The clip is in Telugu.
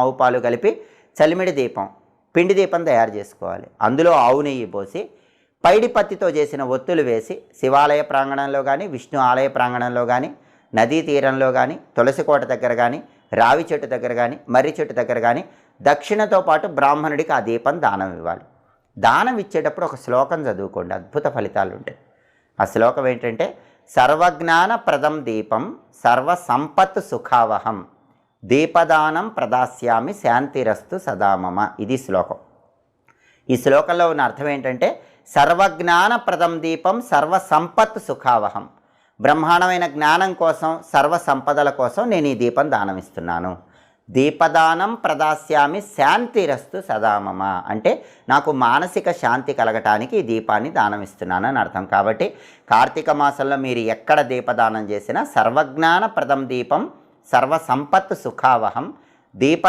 ఆవు పాలు కలిపి చలిమిడి దీపం పిండి దీపం తయారు చేసుకోవాలి. అందులో ఆవు నెయ్యి పోసి పైడి పత్తితో చేసిన ఒత్తులు వేసి శివాలయ ప్రాంగణంలో కానీ విష్ణు ఆలయ ప్రాంగణంలో కానీ నదీ తీరంలో కానీ తులసి కోట దగ్గర కానీ రావి చెట్టు దగ్గర కానీ మర్రి చెట్టు దగ్గర కానీ దక్షిణతో పాటు బ్రాహ్మణుడికి ఆ దీపం దానం ఇవ్వాలి. దానం ఇచ్చేటప్పుడు ఒక శ్లోకం చదువుకోండి అద్భుత ఫలితాలు ఉంటాయి. ఆ శ్లోకం ఏంటంటే సర్వజ్ఞాన ప్రదం దీపం సర్వ సంపత్ సుఖావహం. దీపదానం ప్రదాస్యామి శాంతిరస్తు సదామమ ఇది శ్లోకం. ఈ శ్లోకంలో ఉన్న అర్థం ఏంటంటే సర్వజ్ఞానప్రదం దీపం సర్వ సంపత్ సుఖావహం. బ్రహ్మాండమైన జ్ఞానం కోసం సర్వ సంపదల కోసం నేను ఈ దీపం దానం ఇస్తున్నాను దీపదానం ప్రదాస్యామి శాంతిరస్తు సదామమ అంటే నాకు మానసిక శాంతి కలగటానికి ఈ దీపాన్ని దానం ఇస్తున్నాను అని అర్థం. కాబట్టి కార్తీక మాసంలో మీరు ఎక్కడ దీపదానం చేసినా సర్వజ్ఞానప్రదం దీపం సర్వసంపత్ సుఖావహం దీప